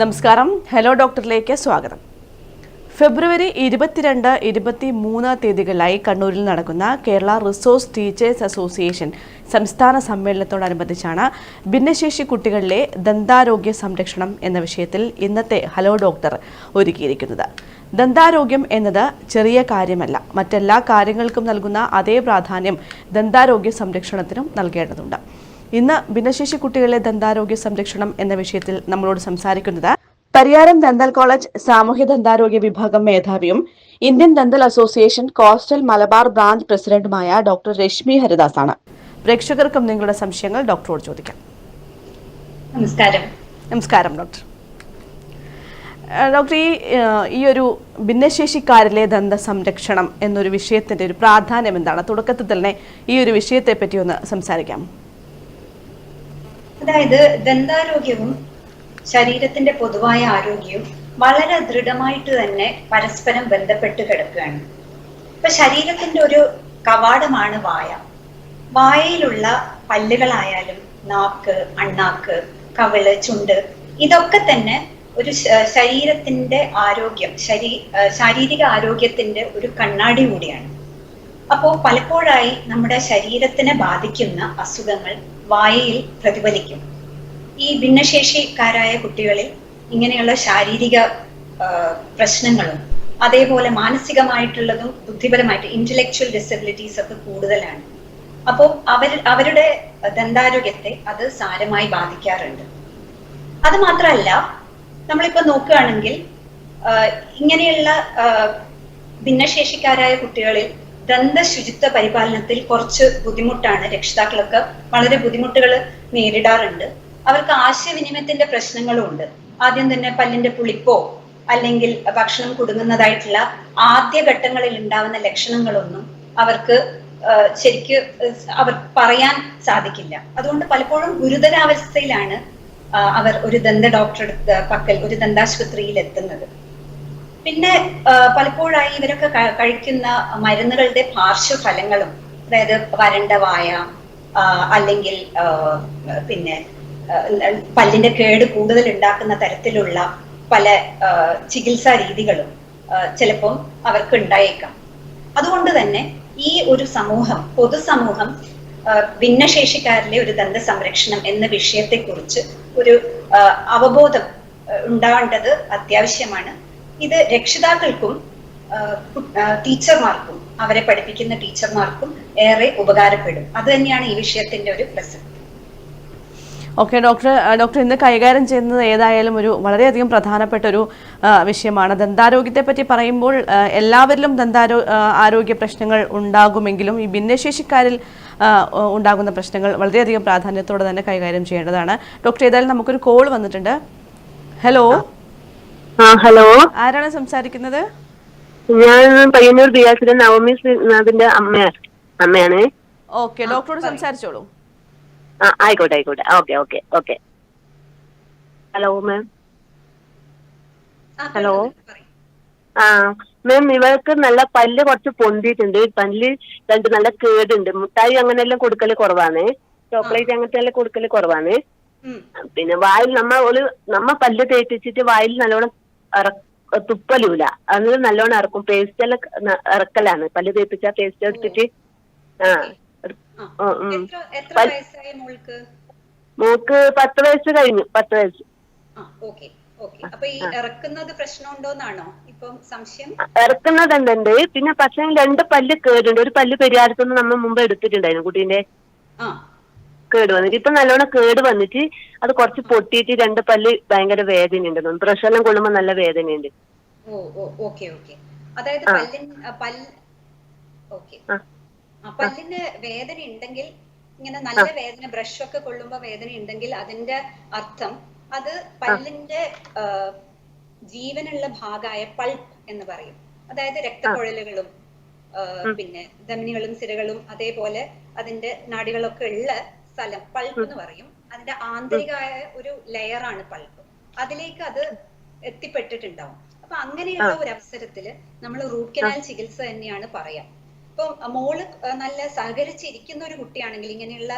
നമസ്കാരം. ഹലോ ഡോക്ടറിലേക്ക് സ്വാഗതം. ഫെബ്രുവരി ഇരുപത്തിരണ്ട് ഇരുപത്തി മൂന്ന് തീയതികളിലായി കണ്ണൂരിൽ നടക്കുന്ന കേരള റിസോഴ്സ് ടീച്ചേഴ്സ് അസോസിയേഷൻ സംസ്ഥാന സമ്മേളനത്തോടനുബന്ധിച്ചാണ് ഭിന്നശേഷി കുട്ടികളിലെ ദന്താരോഗ്യ സംരക്ഷണം എന്ന വിഷയത്തിൽ ഇന്നത്തെ ഹലോ ഡോക്ടർ ഒരുക്കിയിരിക്കുന്നത്. ദന്താരോഗ്യം എന്നത് ചെറിയ കാര്യമല്ല മറ്റെല്ലാ കാര്യങ്ങൾക്കും നൽകുന്ന അതേ പ്രാധാന്യം ദന്താരോഗ്യ സംരക്ഷണത്തിനും നൽകേണ്ടതുണ്ട്. ഇന്ന് ഭിന്നശേഷി കുട്ടികളിലെ ദന്താരോഗ്യ സംരക്ഷണം എന്ന വിഷയത്തിൽ നമ്മളോട് സംസാരിക്കുന്നത് പരിയാരം ദന്തൽ കോളേജ് സാമൂഹ്യ ദന്താരോഗ്യ വിഭാഗം മേധാവിയും Indian dental association coastal Malabar branch പ്രസിഡന്റുമായ ഡോക്ടർ രശ്മി ഹരിദാസ് ആണ് പ്രേക്ഷകർക്കും നിങ്ങളുടെ സംശയങ്ങൾ ഡോക്ടറോട് ചോദിക്കാം. നമസ്കാരം. നമസ്കാരം ഡോക്ടർ. ഡോക്ടർ ഈ ഈ ഒരു ഭിന്നശേഷിക്കാരിലെ ദന്ത സംരക്ഷണം എന്നൊരു വിഷയത്തിന്റെ ഒരു പ്രാധാന്യം എന്താണ്? തുടക്കത്തിൽ തന്നെ ഈ ഒരു വിഷയത്തെ പറ്റി ഒന്ന് സംസാരിക്കാം. അതായത് ദന്താരോഗ്യവും ശരീരത്തിന്റെ പൊതുവായ ആരോഗ്യവും വളരെ ദൃഢമായിട്ട് തന്നെ പരസ്പരം ബന്ധപ്പെട്ട് കിടക്കുകയാണ്. ഇപ്പൊ ശരീരത്തിന്റെ ഒരു കവാടമാണ് വായ. വായയിലുള്ള പല്ലുകളായാലും നാക്ക് അണ്ണാക്ക് കവിൾ ചുണ്ട് ഇതൊക്കെ തന്നെ ഒരു ശരീരത്തിന്റെ ആരോഗ്യം ശരീ ശാരീരിക ആരോഗ്യത്തിന്റെ ഒരു കണ്ണാടി കൂടിയാണ്. അപ്പോൾ പലപ്പോഴായി നമ്മുടെ ശരീരത്തിനെ ബാധിക്കുന്ന അസുഖങ്ങൾ വായയിൽ പ്രതിഫലിക്കും. ഈ ഭിന്നശേഷിക്കാരായ കുട്ടികളിൽ ഇങ്ങനെയുള്ള ശാരീരിക പ്രശ്നങ്ങളും അതേപോലെ മാനസികമായിട്ടുള്ളതും ബുദ്ധിപരമായിട്ട് ഇന്റലക്ച്വൽ ഡിസബിലിറ്റീസ് ഒക്കെ കൂടുതലാണ്. അപ്പോൾ അവർ അവരുടെ ദന്താരോഗ്യത്തെ അത് സാരമായി ബാധിക്കാറുണ്ട്. അത് മാത്രമല്ല നമ്മളിപ്പോ നോക്കുകയാണെങ്കിൽ ഇങ്ങനെയുള്ള ഭിന്നശേഷിക്കാരായ കുട്ടികളിൽ ദന്ത ശുചിത്വ പരിപാലനത്തിൽ കുറച്ച് ബുദ്ധിമുട്ടാണ് രക്ഷിതാക്കളൊക്കെ. വളരെ ബുദ്ധിമുട്ടുകൾ നേരിടാറുണ്ട്. അവർക്ക് ആശയവിനിമയത്തിന്റെ പ്രശ്നങ്ങളും ഉണ്ട്. ആദ്യം തന്നെ പല്ലിന്റെ പുളിപ്പോ അല്ലെങ്കിൽ ഭക്ഷണം കുടുങ്ങുന്നതായിട്ടുള്ള ആദ്യ ഘട്ടങ്ങളിൽ ഉണ്ടാവുന്ന ലക്ഷണങ്ങളൊന്നും അവർക്ക് ശരിക്കും അവർ പറയാൻ സാധിക്കില്ല. അതുകൊണ്ട് പലപ്പോഴും ഗുരുതരാവസ്ഥയിലാണ് അവർ ഒരു ദന്ത ഡോക്ടറുടെ പക്കൽ ഒരു ദന്താശുപത്രിയിൽ എത്തുന്നത് പിന്നെ പലപ്പോഴായി ഇവരൊക്കെ കഴിക്കുന്ന മരുന്നുകളുടെ പാർശ്വഫലങ്ങളും അതായത് വരണ്ട വായ അല്ലെങ്കിൽ പിന്നെ പല്ലിന്റെ കേട് കൂടുതൽ ഉണ്ടാക്കുന്ന തരത്തിലുള്ള പല ചികിത്സാ രീതികളും ചിലപ്പം അവർക്ക് ഉണ്ടായേക്കാം. അതുകൊണ്ട് തന്നെ ഈ ഒരു സമൂഹം പൊതുസമൂഹം ഭിന്നശേഷിക്കാരിലെ ഒരു ദന്ത സംരക്ഷണം എന്ന വിഷയത്തെക്കുറിച്ച് ഒരു അവബോധം ഉണ്ടാവേണ്ടത് അത്യാവശ്യമാണ്. ഇത് രക്ഷിതാക്കൾക്കും ടീച്ചർമാർക്കും അവരെ പഠിപ്പിക്കുന്ന ടീച്ചർമാർക്കും ഏറെ ഉപകാരപ്പെടും. അത് തന്നെയാണ് ഈ വിഷയത്തിന്റെ ഒരു പ്രസക്തി. ഓക്കെ ഡോക്ടർ ഡോക്ടർ ഇന്ന് കൈകാര്യം ചെയ്യുന്നത് ഏതായാലും ഒരു വളരെയധികം പ്രധാനപ്പെട്ട ഒരു വിഷയമാണ്. ദന്താരോഗ്യത്തെ പറ്റി പറയുമ്പോൾ എല്ലാവരിലും ദന്താരോ ആരോഗ്യ പ്രശ്നങ്ങൾ ഉണ്ടാകുമെങ്കിലും ഈ ഭിന്നശേഷിക്കാരിൽ ഉണ്ടാകുന്ന പ്രശ്നങ്ങൾ വളരെയധികം പ്രാധാന്യത്തോടെ തന്നെ കൈകാര്യം ചെയ്യേണ്ടതാണ്. ഡോക്ടർ ഏതായാലും നമുക്കൊരു കോൾ വന്നിട്ടുണ്ട്. ഹലോ? ആ ഹലോ. ആരാണ് സംസാരിക്കുന്നത്? ഞാൻ പയ്യന്നൂർ ബിയാസിലെ നവമി ശ്രീനാഥിന്റെ അമ്മ അമ്മയാണ്. ഓക്കെ ഡോക്ടറോട് സംസാരിച്ചോളൂ. ആ ആയിക്കോട്ടെ ആയിക്കോട്ടെ. Okay okay okay. Hello ma'am. Hello. ആ മാം ഇവർക്ക് നല്ല പല്ല് കുറച്ച് പൊന്തിയിട്ടുണ്ട്. പല്ല് രണ്ട് നല്ല കേടുണ്ട്. മുട്ടായി അങ്ങനെയെല്ലാം കൊടുക്കൽ കുറവാണ്. ചോക്ലേറ്റ് അങ്ങനത്തെ എല്ലാം കൊടുക്കൽ കുറവാണ്. പിന്നെ വായിൽ നമ്മ ഒരു നമ്മ പല്ല് തേറ്റിച്ചിട്ട് വായിൽ നല്ലോണം തുപ്പലൂല. അത് നല്ലോണം ഇറക്കും. പേസ്റ്റ് എല്ലാം ഇറക്കലാണ്. പല്ല് തേപ്പിച്ച പേസ്റ്റ് എടുത്തിട്ട് ആ മോക്ക് പത്ത് വയസ്സ് കഴിഞ്ഞു. പത്ത് വയസ്സ്. ഇറക്കുന്നതുണ്ട് പിന്നെ പക്ഷേ രണ്ട് പല്ല് കേടുണ്ട്. ഒരു പല്ല് പെരിയാരത്തുനിന്ന് നമ്മൾ മുമ്പ് എടുത്തിട്ടുണ്ടായിരുന്നു കുട്ടീന്റെ കേട് വന്നിട്ട്. ഇപ്പൊ നല്ലോണം കേട് വന്നിട്ട് അത് കുറച്ച് പൊട്ടിയിട്ട് രണ്ട് പല്ല് ഭയങ്കര വേദനയുണ്ട്. തോന്നുന്നു പ്രശ്നം കൊള്ളുമ്പോ നല്ല വേദനയുണ്ട്. ഓ ഓക്കെ ഓക്കെ. അതായത് പല്ല് ഓക്കെ. പല്ലിന് വേദന ഉണ്ടെങ്കിൽ ഇങ്ങനെ നല്ല വേദന ബ്രഷ് ഒക്കെ കൊള്ളുമ്പോ വേദന ഉണ്ടെങ്കിൽ അതിന്റെ അർത്ഥം അത് പല്ലിന്റെ ജീവനുള്ള ഭാഗമായ പൾപ്പ് എന്ന് പറയും. അതായത് രക്തക്കുഴലുകളും ആ, പിന്നെ ധമനികളും സിരകളും അതേപോലെ അതിന്റെ നാടികളൊക്കെ ഉള്ള സ്ഥലം പൾപ്പ് എന്ന് പറയും. അതിന്റെ ആന്തരികമായ ഒരു ലെയറാണ് പൾപ്പ്. അതിലേക്ക് അത് എത്തിപ്പെട്ടിട്ടുണ്ടാവും. അപ്പൊ അങ്ങനെയുള്ള ഒരു അവസരത്തിൽ നമ്മൾ റൂട്ട് കനാൽ ചികിത്സ തന്നെയാണ് പറയാം. ഇപ്പം മോൾ നല്ല സഹകരിച്ചിരിക്കുന്ന ഒരു കുട്ടിയാണെങ്കിൽ ഇങ്ങനെയുള്ള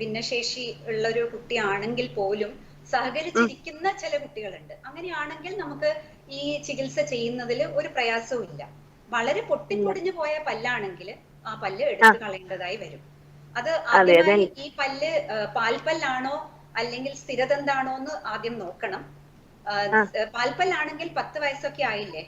ഭിന്നശേഷി ഉള്ള ഒരു കുട്ടിയാണെങ്കിൽ പോലും സഹകരിച്ചിരിക്കുന്ന ചില കുട്ടികളുണ്ട്. അങ്ങനെയാണെങ്കിൽ നമുക്ക് ഈ ചികിത്സ ചെയ്യുന്നതിൽ ഒരു പ്രയാസവും ഇല്ല വളരെ പൊട്ടിപ്പൊടിഞ്ഞു പോയ പല്ലാണെങ്കിൽ ആ പല്ല് എടുത്തു കളയേണ്ടതായി വരും. അത് അതെ, ആദ്യമായി ഈ പല്ല് പാൽപ്പല്ലാണോ അല്ലെങ്കിൽ സ്ഥിരദന്താണോ എന്ന് ആദ്യം നോക്കണം. പാൽപ്പല്ലാണെങ്കിൽ പത്ത് വയസ്സൊക്കെ ആയില്ലേ?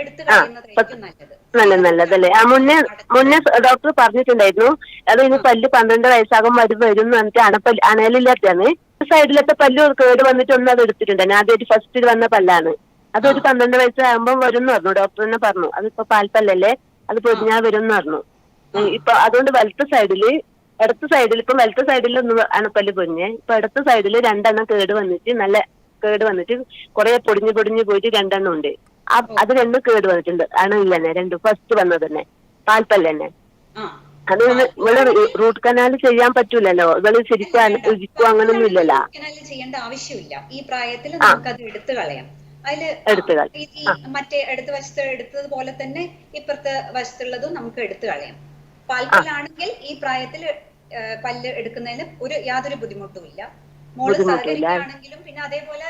എടുത്തു കളയുന്നതായിരിക്കും നല്ലത്. നല്ല നല്ലതല്ലേ? ആ മുന്നേ മുന്നേ ഡോക്ടർ പറഞ്ഞിട്ടുണ്ടായിരുന്നു. അത് ഇത് പല്ല് പന്ത്രണ്ട് വയസ്സാകും വരും വരും എന്ന് പറഞ്ഞിട്ട് അണപ്പല്ല് അണലില്ലാത്തതാണ്. സൈഡിലത്തെ പല്ല് കേട് വന്നിട്ട് ഒന്ന് അത് എടുത്തിട്ടുണ്ട്. ആദ്യമായിട്ട് ഫസ്റ്റ് വന്ന പല്ലാണ്. അതൊരു പന്ത്രണ്ട് വയസ്സാകുമ്പോൾ വരും എന്ന് പറഞ്ഞു. ഡോക്ടർ തന്നെ പറഞ്ഞു. അതിപ്പോ പാൽപ്പല്ലല്ലേ? അത് പൊരിഞ്ഞാ വരും എന്ന് പറഞ്ഞു. ഇപ്പൊ അതുകൊണ്ട് വലത്തെ സൈഡിൽ ഇടത്ത് സൈഡിൽ ഇപ്പൊ വലത്തെ സൈഡിൽ ഒന്ന് അണപ്പല്ല് പൊഞ്ഞ് ഇപ്പൊ ഇടത്ത് സൈഡിൽ രണ്ടെണ്ണം കേട് വന്നിട്ട് നല്ല കേട് വന്നിട്ട് കുറെ പൊടിഞ്ഞു പൊടിഞ്ഞു പോയിട്ട് രണ്ടെണ്ണം ഉണ്ട്. അത് രണ്ടും കേട് വന്നിട്ടുണ്ട്. അണയിൽ തന്നെ രണ്ടും ഫസ്റ്റ് വന്നത് തന്നെ. പാൽപ്പല്ല് തന്നെ. അത് ഇവിടെ റൂട്ട് കനാൽ ചെയ്യാൻ പറ്റൂലല്ലോ? ഇവൾ ശരിക്കും രുചിക്കോ അങ്ങനൊന്നും ഇല്ലല്ലോ. ചെയ്യേണ്ട ആവശ്യമില്ല. ഈ പ്രായത്തിൽ എടുത്തു കളയാം. അതിൽ എടുത്ത് കളയാം. ഈ മറ്റേ അടുത്ത വശത്ത് എടുത്തത് പോലെ തന്നെ ഇപ്പുറത്തെ വശത്തുള്ളതും നമുക്ക് എടുത്തു കളയാം. പാൽപ്പല്ലാണെങ്കിൽ ഈ പ്രായത്തിൽ പല്ല് എടുക്കുന്നതിന് ഒരു യാതൊരു ബുദ്ധിമുട്ടും ഇല്ല മോൾ. സഹകരിക്കുകയാണെങ്കിലും പിന്നെ അതേപോലെ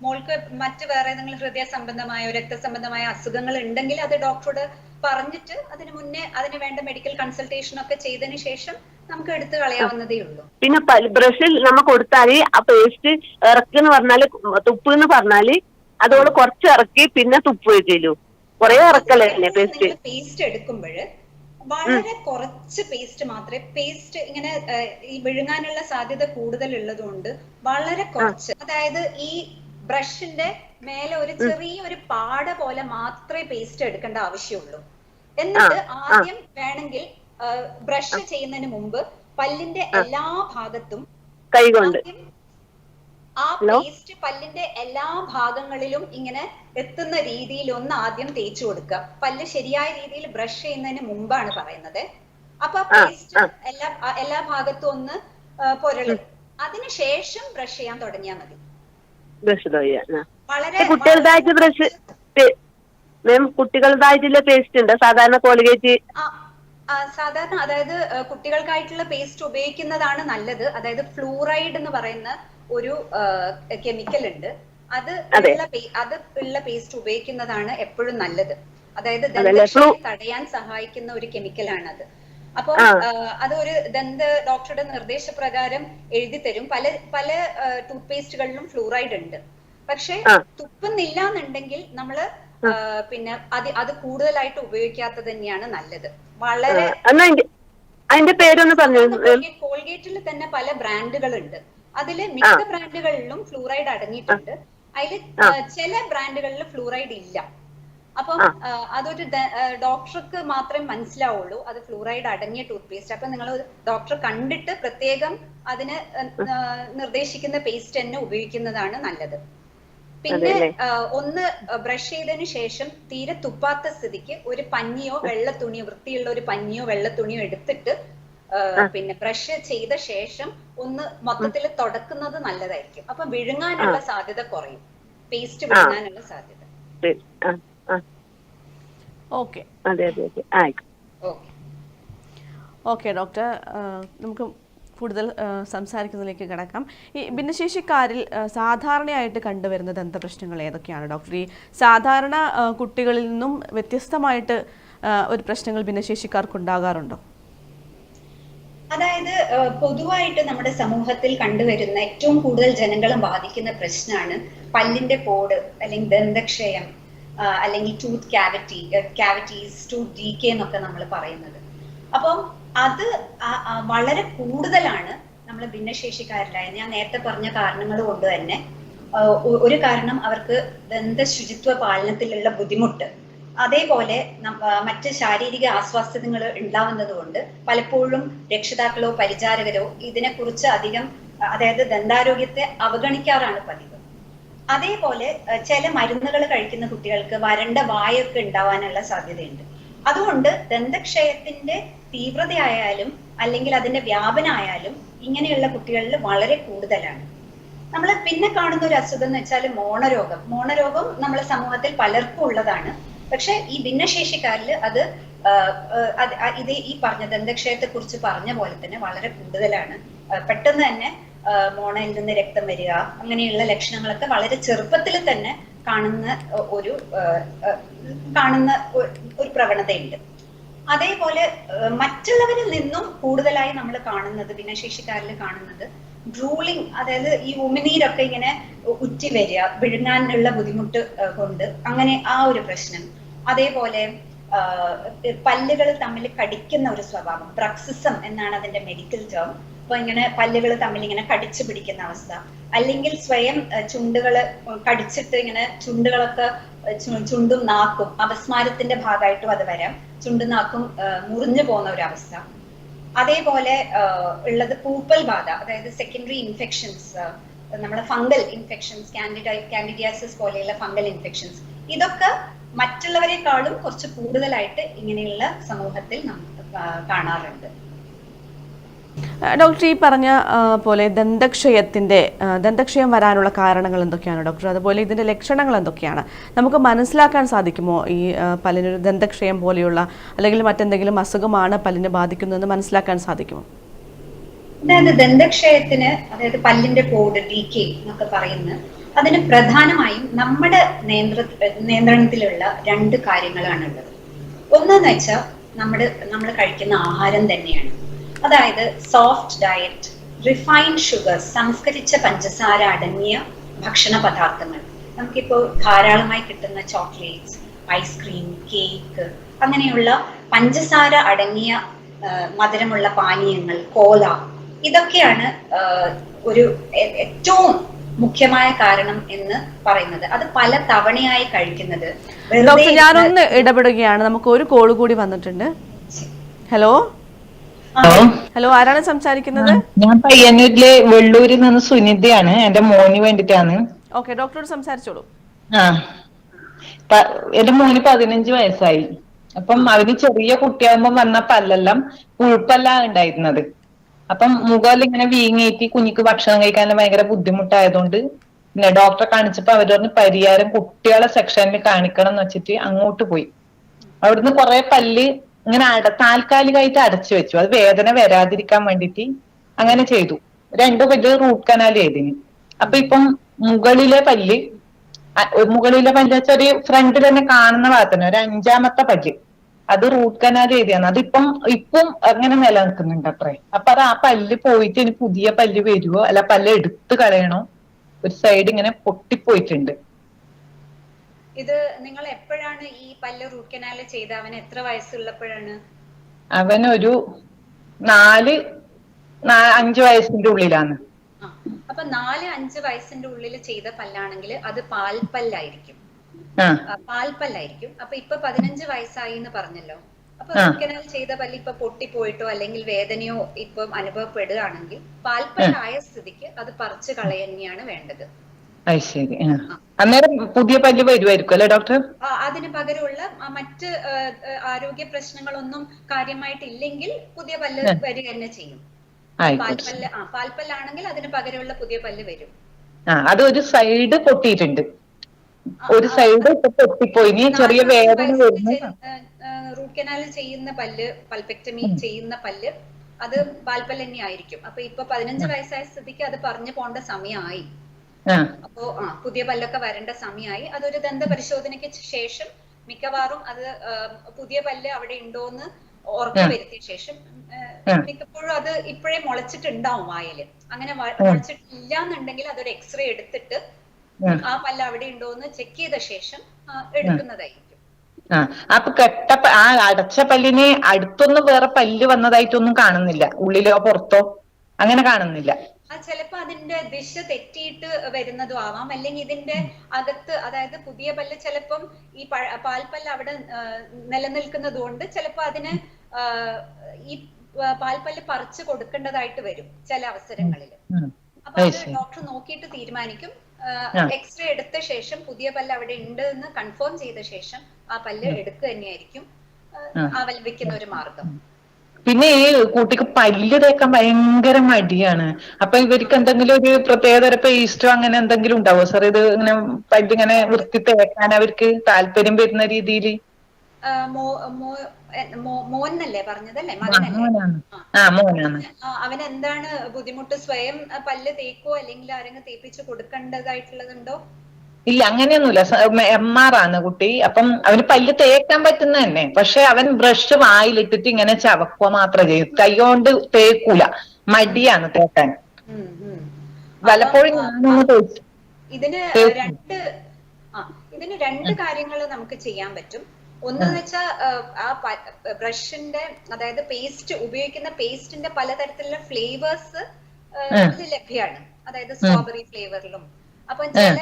മോൾക്ക് മറ്റ് വേറെ ഏതെങ്കിലും ഹൃദയ സംബന്ധമായോ രക്തസംബന്ധമായ അസുഖങ്ങൾ ഉണ്ടെങ്കിൽ അത് ഡോക്ടറോട് പറഞ്ഞിട്ട് അതിന് മുന്നേ അതിന് വേണ്ട മെഡിക്കൽ കൺസൾട്ടേഷൻ ഒക്കെ ചെയ്തതിന് ശേഷം നമുക്ക് എടുത്തു കളയാവുന്നതേ ഉള്ളൂ. പിന്നെ ബ്രഷിൽ നമ്മ കൊടുത്താൽ ആ പേസ്റ്റ് ഇറക്കെന്ന് പറഞ്ഞാൽ തുപ്പ് എന്ന് പറഞ്ഞാൽ അതോട് കുറച്ച് ഇറക്കി പിന്നെ തുപ്പ് വെച്ചു കുറെ ഇറക്കല്ലേ പേസ്റ്റ്? പേസ്റ്റ് എടുക്കുമ്പോൾ വളരെ കുറച്ച് പേസ്റ്റ് മാത്രമേ പേസ്റ്റ് ഇങ്ങനെ ഈ വിഴുങ്ങാനുള്ള സാധ്യത കൂടുതൽ ഉള്ളതുകൊണ്ട് വളരെ കുറച്ച്. അതായത് ഈ ബ്രഷിന്റെ മേലെ ഒരു ചെറിയ ഒരു പാട പോലെ മാത്രമേ പേസ്റ്റ് എടുക്കേണ്ട ആവശ്യമുള്ളൂ. എന്നിട്ട് ആദ്യം വേണമെങ്കിൽ ബ്രഷ് ചെയ്യുന്നതിന് മുമ്പ് പല്ലിന്റെ എല്ലാ ഭാഗത്തും കൈ കൊണ്ട് ആദ്യം ആ? പേസ്റ്റ് പല്ലിന്റെ എല്ലാ ഭാഗങ്ങളിലും ഇങ്ങനെ എത്തുന്ന രീതിയിൽ ഒന്ന് ആദ്യം തേച്ചു കൊടുക്കുക. പല്ല് ശരിയായ രീതിയിൽ ബ്രഷ് ചെയ്യുന്നതിന് മുമ്പാണ് പറയുന്നത്. അപ്പൊ ആ, പേസ്റ്റ് എല്ലാ എല്ലാ ഭാഗത്തും ഒന്ന് പൊരളും. അതിനുശേഷം ബ്രഷ് ചെയ്യാൻ തുടങ്ങിയാൽ മതി. ബ്രഷ് വളരെ ബ്രഷ് മാം കുട്ടികളുടേതായിട്ടുള്ള പേസ്റ്റ് ഉണ്ട്? സാധാരണ സാധാരണ അതായത് കുട്ടികൾക്കായിട്ടുള്ള പേസ്റ്റ് ഉപയോഗിക്കുന്നതാണ് നല്ലത്. അതായത് ഫ്ലൂറൈഡ് എന്ന് പറയുന്ന ഒരു കെമിക്കൽ ഉണ്ട്. അത് അത്. ഉള്ള പേസ്റ്റ് ഉപയോഗിക്കുന്നതാണ് എപ്പോഴും നല്ലത്. അതായത് ദന്ത ദന്തക്ഷയം തടയാൻ സഹായിക്കുന്ന ഒരു കെമിക്കലാണ് അത് അപ്പൊ ആ. അത് ഒരു ദന്ത ഡോക്ടറുടെ നിർദ്ദേശപ്രകാരം എഴുതി തരും. പല പല ടൂത്ത് പേസ്റ്റുകളിലും ഫ്ലൂറൈഡ് ഉണ്ട്. പക്ഷെ. തുപ്പുന്നില്ല എന്നുണ്ടെങ്കിൽ നമ്മൾ പിന്നെ അത് അത് കൂടുതലായിട്ട് ഉപയോഗിക്കാത്തത് തന്നെയാണ് നല്ലത്. വളരെ അതിന്റെ അതിന്റെ പേരൊന്ന് പറഞ്ഞു? കോൾഗേറ്റിൽ തന്നെ പല ബ്രാൻഡുകൾ ഉണ്ട് അതിൽ മിക്ക ബ്രാൻഡുകളിലും ഫ്ലൂറൈഡ് അടങ്ങിയിട്ടുണ്ട്. അതിൽ ചില ബ്രാൻഡുകളിൽ ഫ്ലൂറൈഡ് ഇല്ല. അപ്പം അതൊരു ഡോക്ടർക്ക് മാത്രമേ മനസ്സിലാവുള്ളൂ. അത് ഫ്ലൂറൈഡ് അടങ്ങിയ ടൂത്ത് പേസ്റ്റ് അപ്പൊ നിങ്ങൾ ഡോക്ടർ കണ്ടിട്ട് പ്രത്യേകം അതിന് നിർദ്ദേശിക്കുന്ന പേസ്റ്റ് തന്നെ ഉപയോഗിക്കുന്നതാണ് നല്ലത്. പിന്നെ? ഒന്ന് ബ്രഷ് ചെയ്തതിന് ശേഷം തീരെ തുപ്പാത്ത സ്ഥിതിക്ക് ഒരു പഞ്ഞിയോ വെള്ള തുണിയോ വൃത്തിയുള്ള ഒരു പഞ്ഞിയോ വെള്ള തുണിയോ എടുത്തിട്ട് പിന്നെ ബ്രഷ് ചെയ്ത ശേഷം ഒന്ന് മൊത്തത്തിൽ തുടക്കുന്നത് നല്ലതായിരിക്കും. അപ്പൊ വിഴുങ്ങാനുള്ള സാധ്യത കുറയും. പേസ്റ്റ് വിഴുങ്ങാനുള്ള സാധ്യത. ഓക്കെ. ഓക്കെ. ഡോക്ടർ. നമുക്ക് കൂടുതൽ സംസാരിക്കുന്നതിലേക്ക് കിടക്കാം. ഈ ഭിന്നശേഷിക്കാരിൽ സാധാരണയായിട്ട് കണ്ടുവരുന്ന ദന്തപ്രശ്നങ്ങൾ ഏതൊക്കെയാണ് ഡോക്ടർ? ഈ സാധാരണ കുട്ടികളിൽ നിന്നും വ്യത്യസ്തമായിട്ട് ഒരു പ്രശ്നങ്ങൾ ഭിന്നശേഷിക്കാർക്ക് ഉണ്ടാകാറുണ്ടോ അതായത് പൊതുവായിട്ട് നമ്മുടെ സമൂഹത്തിൽ കണ്ടുവരുന്ന ഏറ്റവും കൂടുതൽ ജനങ്ങളെ ബാധിക്കുന്ന പ്രശ്നമാണ് പല്ലിന്റെ പോട് അല്ലെങ്കിൽ ദന്തക്ഷയം അല്ലെങ്കിൽ tooth cavity cavities tooth decay എന്നൊക്കെ നമ്മൾ പറയുന്നത്. അപ്പം അത് വളരെ കൂടുതലാണ് നമ്മൾ ഭിന്നശേഷിക്കാരിലായ ഞാൻ നേരത്തെ പറഞ്ഞ കാരണങ്ങൾ കൊണ്ട് തന്നെ ഒരു കാരണം അവർക്ക് ദന്ത ശുചിത്വ പാലനത്തിലുള്ള ബുദ്ധിമുട്ട്. അതേപോലെ മറ്റ് ശാരീരിക ആസ്വാസ്ഥ്യങ്ങൾ ഉണ്ടാവുന്നത് കൊണ്ട് പലപ്പോഴും രക്ഷിതാക്കളോ പരിചാരകരോ ഇതിനെക്കുറിച്ച് അധികം അതായത് ദന്താരോഗ്യത്തെ അവഗണിക്കാറാണ് പതിവ്. അതേപോലെ ചില മരുന്നുകൾ കഴിക്കുന്ന കുട്ടികൾക്ക് വരണ്ട വായൊക്കെ ഉണ്ടാവാനുള്ള സാധ്യതയുണ്ട്. അതുകൊണ്ട് ദന്തക്ഷയത്തിന്റെ തീവ്രതയായാലും അല്ലെങ്കിൽ അതിന്റെ വ്യാപനമായാലും ഇങ്ങനെയുള്ള കുട്ടികളിൽ വളരെ കൂടുതലാണ്. നമ്മൾ പിന്നെ കാണുന്ന ഒരു അസുഖം എന്ന് വെച്ചാൽ മോണരോഗം. മോണരോഗം നമ്മുടെ സമൂഹത്തിൽ പലർക്കും ഉള്ളതാണ്. പക്ഷെ ഈ ഭിന്നശേഷിക്കാരിൽ അത് ഇത് ഈ പറഞ്ഞ ദന്തക്ഷയത്തെ കുറിച്ച് പറഞ്ഞ പോലെ തന്നെ വളരെ കൂടുതലാണ്. പെട്ടെന്ന് തന്നെ മോണയിൽ നിന്ന് രക്തം വരിക അങ്ങനെയുള്ള ലക്ഷണങ്ങളൊക്കെ വളരെ ചെറുപ്പത്തിൽ തന്നെ കാണുന്ന ഒരു കാണുന്ന ഒരു പ്രവണതയുണ്ട്. അതേപോലെ മറ്റുള്ളവരിൽ നിന്നും കൂടുതലായി നമ്മൾ കാണുന്നത് ഭിന്നശേഷിക്കാരിൽ കാണുന്നത് ഡ്രൂളിങ് അതായത് ഈ ഉമിനീരൊക്കെ ഇങ്ങനെ ഉറ്റി വരിക വിഴുങ്ങാനുള്ള ബുദ്ധിമുട്ട് കൊണ്ട് അങ്ങനെ ആ ഒരു പ്രശ്നം. അതേപോലെ പല്ലുകൾ തമ്മിൽ കടിക്കുന്ന ഒരു സ്വഭാവം ബ്രക്സിസം എന്നാണ് അതിന്റെ മെഡിക്കൽ ടേം അപ്പൊ ഇങ്ങനെ പല്ലുകൾ തമ്മിൽ ഇങ്ങനെ കടിച്ചു പിടിക്കുന്ന അവസ്ഥ. അല്ലെങ്കിൽ സ്വയം ചുണ്ടുകൾ കടിച്ചിട്ട് ഇങ്ങനെ ചുണ്ടുകളൊക്കെ ചുണ്ടും നാക്കും അപസ്മാരത്തിന്റെ ഭാഗമായിട്ടും അത് വരാം. ചുണ്ടും നാക്കും മുറിഞ്ഞു പോകുന്ന ഒരു അവസ്ഥ. അതേപോലെ ഉള്ളത് പൂപ്പൽ ബാധ അതായത് സെക്കൻഡറി ഇൻഫെക്ഷൻസ് നമ്മുടെ ഫംഗൽ ഇൻഫെക്ഷൻസ് കാൻഡിഡ കാൻഡിഡിയാസിസ് പോലെയുള്ള ഫംഗൽ ഇൻഫെക്ഷൻസ് ഇതൊക്കെ മറ്റുള്ളവരെക്കാളും കുറച്ച് കൂടുതലായിട്ട് ഇങ്ങനെയുള്ള സമൂഹത്തിൽ നമുക്ക് കാണാറുണ്ട്. ഡോക്ടർ ഈ പറഞ്ഞ പോലെ ദന്തക്ഷയത്തിന്റെ ദന്തക്ഷയം വരാനുള്ള കാരണങ്ങൾ എന്തൊക്കെയാണ് ഡോക്ടർ? അതുപോലെ ഇതിന്റെ ലക്ഷണങ്ങൾ എന്തൊക്കെയാണ്? നമുക്ക് മനസ്സിലാക്കാൻ സാധിക്കുമോ ഈ പല്ലിനൊരു ദന്തക്ഷയം പോലെയുള്ള അല്ലെങ്കിൽ മറ്റെന്തെങ്കിലും അസുഖമാണ് പല്ലിനെ ബാധിക്കുന്നതെന്ന് മനസ്സിലാക്കാൻ സാധിക്കുമോ? അതായത് ദന്തക്ഷയത്തിന് അതായത് പല്ലിന്റെ കോഡ് ഡി കെ എന്നൊക്കെ പറയുന്നത് അതിന് പ്രധാനമായും നമ്മുടെ നിയന്ത്ര നിയന്ത്രണത്തിലുള്ള രണ്ട് കാര്യങ്ങളാണുള്ളത്. ഒന്നെന്ന് വെച്ചാൽ നമ്മുടെ നമ്മൾ കഴിക്കുന്ന ആഹാരം തന്നെയാണ്. അതായത് സോഫ്റ്റ് ഡയറ്റ് റിഫൈൻഡ് ഷുഗർ സംസ്കരിച്ച പഞ്ചസാര അടങ്ങിയ ഭക്ഷണ പദാർത്ഥങ്ങൾ. നമുക്കിപ്പോൾ ധാരാളമായി കിട്ടുന്ന ചോക്ലേറ്റ്സ് ഐസ്ക്രീം കേക്ക് അങ്ങനെയുള്ള പഞ്ചസാര അടങ്ങിയ മധുരമുള്ള പാനീയങ്ങൾ കോല ഇതൊക്കെയാണ് ഒരു ഏറ്റവും മുഖ്യമായ കാരണം എന്ന് പറയുന്നത്. അത് പല തവണയായി കഴിക്കുന്നത് ഡോക്ടർ ഞാനൊന്ന് ഇടപെടുകയാണ്. നമുക്ക് ഒരു കോൾ കൂടി വന്നിട്ടുണ്ട്. ഹലോ? ഹലോ? ആരാണ് സംസാരിക്കുന്നത്? ഞാൻ പയ്യന്നൂരിലെ വെള്ളൂരിൽ നിന്ന് സുനിതയാണ്. എന്റെ മോന് വേണ്ടിട്ടാണ് ഓക്കെ ഡോക്ടറോട് സംസാരിച്ചോളൂ. ആ എന്റെ മോന് പതിനഞ്ച് വയസ്സായി. അപ്പം അവന് ചെറിയ കുട്ടിയാകുമ്പോ വന്ന പല്ലെല്ലാം ഉൾപ്പല്ല ഉണ്ടായിരുന്നത്. അപ്പം മുഖം ഇങ്ങനെ വീങ്ങിയിട്ട് കുഞ്ഞിക്ക് ഭക്ഷണം കഴിക്കാൻ ഭയങ്കര ബുദ്ധിമുട്ടായതുകൊണ്ട് പിന്നെ ഡോക്ടറെ കാണിച്ചപ്പോ അവർ പറഞ്ഞു പരിഹാരം കുട്ടികളെ സെക്ഷനിൽ കാണിക്കണം എന്ന് വെച്ചിട്ട് അങ്ങോട്ട് പോയി. അവിടുന്ന് കുറെ പല്ല് ഇങ്ങനെ അട താൽക്കാലികമായിട്ട് അടച്ചു വെച്ചു. അത് വേദന വരാതിരിക്കാൻ വേണ്ടിയിട്ട് അങ്ങനെ ചെയ്തു. രണ്ടു പല്ല് റൂട്ട് കനാൽ ചെയ്തിന്. അപ്പൊ ഇപ്പം മുകളിലെ പല്ല് മുകളിലെ പല്ല് വെച്ചാൽ ഒരു ഫ്രണ്ടിൽ തന്നെ കാണുന്ന ഭാഗത്തന്നെ ഒരു അഞ്ചാമത്തെ പല്ല്. അത് റൂട്ട് കനാൽ ചെയ്തതാണ് അതിപ്പം ഇപ്പം അങ്ങനെ നിലനിൽക്കുന്നുണ്ട് അത്രേ. അപ്പൊ അത് ആ പല്ല് പോയിട്ട് ഇനി പുതിയ പല്ല് വരുവോ? അല്ല പല്ല് എടുത്ത് കളയണോ? ഒരു സൈഡ് ഇങ്ങനെ പൊട്ടിപ്പോയിട്ടുണ്ട്. ഇത് നിങ്ങൾ എപ്പോഴാണ് ഈ പല്ല് റൂട്ട് കനാൽ ചെയ്ത അവൻ എത്ര വയസ്സുള്ളപ്പോഴാണ്? അവനൊരു നാല് അഞ്ചു വയസ്സിന്റെ ഉള്ളിലാണ്. അപ്പൊ നാല് അഞ്ച് വയസ്സിന്റെ ഉള്ളിൽ ചെയ്ത പല്ലാണെങ്കിൽ അത് പാൽപ്പല്ലായിരിക്കും. പാൽപ്പല്ലായിരിക്കും. അപ്പൊ ഇപ്പൊ പതിനഞ്ച് വയസ്സായി എന്ന് പറഞ്ഞല്ലോ. അപ്പൊ. റൂട്ട് കനാൽ ചെയ്ത പല്ല് ഇപ്പൊ പൊട്ടിപ്പോയിട്ടോ അല്ലെങ്കിൽ വേദനയോ ഇപ്പം അനുഭവപ്പെടുകയാണെങ്കിൽ പാൽപ്പല്ലായ സ്ഥിതിക്ക് അത് പറിച്ചു കളയന്നെയാണ് വേണ്ടത്. ശരി. അന്നേരം പുതിയ പല്ല് വരുമായിരിക്കും അല്ലെ ഡോക്ടർ? അതിന് പകരമുള്ള മറ്റ് ആരോഗ്യ പ്രശ്നങ്ങളൊന്നും കാര്യമായിട്ടില്ലെങ്കിൽ പുതിയ പല്ല് വരിക തന്നെ ചെയ്യും. പാൽപ്പല്ല് ആ പാൽപ്പല്ലാണെങ്കിൽ അതിന് പകരമുള്ള പുതിയ പല്ല് വരും. ആ അത് ഒരു സൈഡ് പൊട്ടിയിട്ടുണ്ട്. ഒരു സൈഡ് ഇപ്പൊ പൊട്ടിപ്പോയി. ഇനി ചെറിയ വേദന വരുന്നു. റൂട്ട് കനാൽ ചെയ്യുന്ന പല്ല് പൽപെക്ടമി ചെയ്യുന്ന പല്ല് അത് പാൽപ്പല്ല് തന്നെ ആയിരിക്കും അപ്പൊ ഇപ്പൊ പതിനഞ്ച് വയസ്സായ സ്ഥിതിക്ക് അത് പറഞ്ഞു പോണ്ട സമയമായി. അപ്പോ ആ പുതിയ പല്ലൊക്കെ വരേണ്ട സമയമായി. അതൊരു ദന്ത പരിശോധനയ്ക്ക് ശേഷം മിക്കവാറും അത് പുതിയ പല്ല് അവിടെ ഉണ്ടോന്ന് ഉറപ്പ് വരുത്തിയ ശേഷം മിക്കപ്പോഴും അത് ഇപ്പോഴേ മുളച്ചിട്ടുണ്ടാവും വായിൽ. അങ്ങനെ മുളച്ചിട്ടില്ല എന്നുണ്ടെങ്കിൽ അതൊരു എക്സ്റേ എടുത്തിട്ട്. ആ. പല്ല് അവിടെ ഉണ്ടോന്ന് ചെക്ക് ചെയ്ത ശേഷം എടുക്കുന്നതായിരിക്കും. ആ. അപ്പൊ കെട്ട ആ അടച്ച പല്ലിന് അടുത്തൊന്നും വേറെ പല്ല് വന്നതായിട്ടൊന്നും കാണുന്നില്ല. ഉള്ളിലോ പുറത്തോ? അങ്ങനെ കാണുന്നില്ല. ആ ചിലപ്പോ അതിന്റെ ദിശ തെറ്റിയിട്ട് വരുന്നതും ആവാം. അല്ലെങ്കിൽ ഇതിന്റെ അകത്ത് അതായത് പുതിയ പല്ല് ചിലപ്പം ഈ പാൽപ്പല്ല് അവിടെ നിലനിൽക്കുന്നത് കൊണ്ട് ചിലപ്പോ അതിന് ഈ പാൽ പാൽപ്പല്ല് പറിച്ചു കൊടുക്കേണ്ടതായിട്ട് വരും ചില അവസരങ്ങളിൽ. അപ്പൊ അത് ഡോക്ടർ നോക്കിയിട്ട് തീരുമാനിക്കും. എക്സ്റേ എടുത്ത ശേഷം പുതിയ പല്ല് അവിടെ ഉണ്ട് എന്ന് കൺഫേം ചെയ്ത ശേഷം ആ പല്ല് എടുക്കുക തന്നെയായിരിക്കും അവലംബിക്കുന്ന ഒരു മാർഗം. പിന്നെ ഈ കുട്ടിക്ക് പല്ല് തേക്കാൻ ഭയങ്കര മടിയാണ്. അപ്പൊ ഇവർക്ക് എന്തെങ്കിലും ഒരു പ്രത്യേകതര ഈസ്റ്റോ അങ്ങനെ എന്തെങ്കിലും ഉണ്ടാവോ? സാർ ഇത് ഇങ്ങനെ പല്ല് ഇങ്ങനെ വൃത്തി തേക്കാൻ അവർക്ക് താല്പര്യം വരുന്ന രീതിയിൽ ആ, മോ- മോ- എ- പറഞ്ഞതല്ലേ? മകനല്ലേ? അവൻ എന്താണ് ബുദ്ധിമുട്ട്? സ്വയം പല്ല് തേക്കോ അല്ലെങ്കിൽ ആരെങ്കിലും തേപ്പിച്ച് കൊടുക്കേണ്ടതായിട്ടുള്ളതുണ്ടോ? ഇല്ല അങ്ങനെയൊന്നുമില്ല. എം ആർ ആണ് കുട്ടി. അപ്പം അവന് പല്ല് തേക്കാൻ പറ്റുന്ന തന്നെ. പക്ഷെ അവൻ ബ്രഷ് വായിലിട്ടിട്ട് ഇങ്ങനെ ചവക്കുക മാത്രം ചെയ്യും. കൈകൊണ്ട് തേക്കൂല. മടിയാണ് തേക്കാൻ. പലപ്പോഴും ഇതിന് രണ്ട് ഇതിന് രണ്ട് കാര്യങ്ങൾ നമുക്ക് ചെയ്യാൻ പറ്റും. ഒന്ന് വെച്ചാൽ ആ ബ്രഷിന്റെ അതായത് പേസ്റ്റ് ഉപയോഗിക്കുന്ന പേസ്റ്റിന്റെ പലതരത്തിലുള്ള ഫ്ലേവേഴ്സ് ഇത് ലഭ്യമാണ്. അതായത് സ്ട്രോബെറി ഫ്ലേവറിലും. അപ്പൊ ചില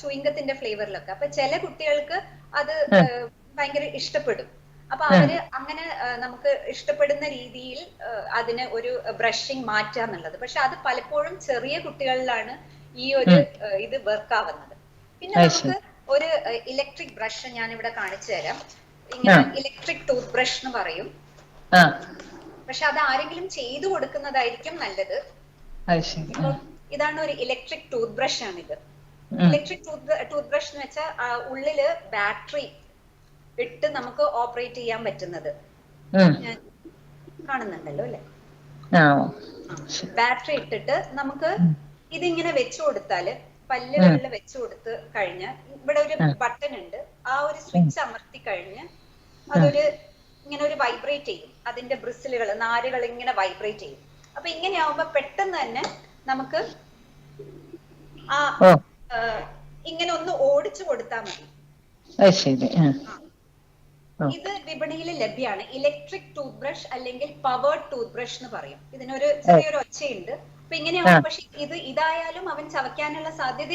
ചുയിങ്കത്തിന്റെ ഫ്ലേവറിലൊക്കെ. അപ്പൊ ചില കുട്ടികൾക്ക് അത് ഭയങ്കര ഇഷ്ടപ്പെടും. അപ്പൊ അവർ അങ്ങനെ നമുക്ക് ഇഷ്ടപ്പെടുന്ന രീതിയിൽ അതിന് ഒരു ബ്രഷിങ് മാറ്റുക എന്നുള്ളത്. പക്ഷെ അത് പലപ്പോഴും ചെറിയ കുട്ടികളിലാണ് ഈ ഒരു ഇത് വർക്ക് ആവുന്നത്. പിന്നെ നമുക്ക് ഒരു ഇലക്ട്രിക് ബ്രഷ് ഞാൻ ഇവിടെ കാണിച്ചു തരാം. ഇങ്ങനെ ഇലക്ട്രിക് ടൂത്ത് ബ്രഷ് എന്ന് പറയും. പക്ഷെ അത് ആരെങ്കിലും ചെയ്തു കൊടുക്കുന്നതായിരിക്കും നല്ലത്. ഇതാണ് ഒരു ഇലക്ട്രിക് ടൂത്ത് ബ്രഷ് ആണ് ഇത് ഇലക്ട്രിക് ടൂത്ത് ടൂത്ത് ബ്രഷ് എന്ന് വെച്ചാൽ ഉള്ളിൽ ബാറ്ററി ഇട്ട് നമുക്ക് ഓപ്പറേറ്റ് ചെയ്യാൻ പറ്റുന്നത്. കാണുന്നുണ്ടല്ലോ അല്ലെ? ബാറ്ററി ഇട്ടിട്ട് നമുക്ക് ഇതിങ്ങനെ വെച്ചു കൊടുത്താൽ പല്ലുകളിൽ വെച്ചു കൊടുത്ത് കഴിഞ്ഞ് ഇവിടെ ഒരു ബട്ടൺ ഉണ്ട്. ആ ഒരു സ്വിച്ച് അമർത്തി കഴിഞ്ഞ് അതൊരു ഇങ്ങനെ ഒരു വൈബ്രേറ്റ് ചെയ്യും. അതിന്റെ ബ്രിസിലുകൾ നാരുകൾ ഇങ്ങനെ വൈബ്രേറ്റ് ചെയ്യും. അപ്പൊ ഇങ്ങനെയാവുമ്പോ പെട്ടെന്ന് തന്നെ നമുക്ക് ആ ഇങ്ങനെ ഒന്ന് ഓടിച്ചു കൊടുത്താൽ മതി. ഇത് വിപണിയിൽ ലഭ്യമാണ് ഇലക്ട്രിക് ടൂത്ത് ബ്രഷ് അല്ലെങ്കിൽ പവേർഡ് ടൂത്ത് ബ്രഷ് എന്ന് പറയും. ഇതിനൊരു ചെറിയൊരു ഒച്ചയുണ്ട്. അപ്പൊ ഇങ്ങനെയാവും പക്ഷെ ഇത് ഇതായാലും അവൻ ചവയ്ക്കാനുള്ള സാധ്യത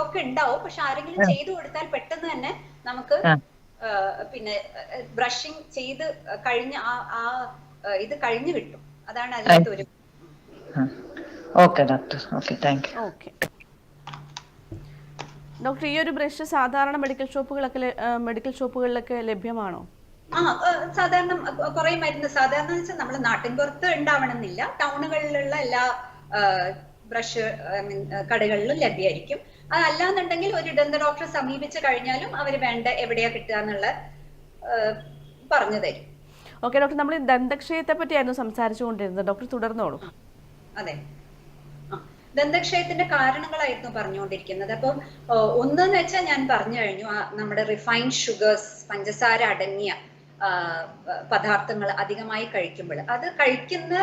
ഒക്കെ ഉണ്ടാവും. പക്ഷെ ആരെങ്കിലും ചെയ്തു കൊടുത്താൽ പെട്ടെന്ന് തന്നെ നമുക്ക് പിന്നെ ബ്രഷിങ് ചെയ്ത് കഴിഞ്ഞ ആ ആ ഇത് കഴിഞ്ഞു കിട്ടും. അതാണ് അതിനകത്ത് ഒരു okay doctor. Okay thank you. Okay. Doctor ഈ ഒരു ബ്രഷ് സാധാരണ മെഡിക്കൽ ഷോപ്പുകളൊക്കെ മെഡിക്കൽ ഷോപ്പുകളിലൊക്കെ ലഭ്യമാണോ? ആ ആ, സാധാരണ കുറെ മരുന്ന്. സാധാരണ വെച്ചാൽ നമ്മൾ നാട്ടിൻ പുറത്ത് ഉണ്ടാവണമെന്നില്ല. ടൗണുകളിലുള്ള എല്ലാ ബ്രഷ് ഐ മീൻ കടകളിലും ലഭ്യമായിരിക്കും അതല്ലാന്നുണ്ടെങ്കിൽ ഒരു ദന്ത ഡോക്ടറെ സമീപിച്ച് കഴിഞ്ഞാലും അവർ വേണ്ട എവിടെയാ കിട്ടുക എന്നുള്ള പറഞ്ഞു തരും. ഓക്കെ ഡോക്ടർ നമ്മൾ ദന്തക്ഷയത്തെ പറ്റിയായിരുന്നു സംസാരിച്ചുകൊണ്ടിരുന്നത്. ഡോക്ടർ തുടർന്നോളൂ. അതെ. ദന്തക്ഷയത്തിന്റെ കാരണങ്ങളായിരുന്നു പറഞ്ഞുകൊണ്ടിരിക്കുന്നത്. അപ്പം ഒന്നെന്ന് വെച്ചാൽ ഞാൻ പറഞ്ഞു കഴിഞ്ഞു നമ്മുടെ റിഫൈൻഡ് ഷുഗേഴ്സ് പഞ്ചസാര അടങ്ങിയ പദാർത്ഥങ്ങൾ അധികമായി കഴിക്കുമ്പോൾ. അത് കഴിക്കുന്ന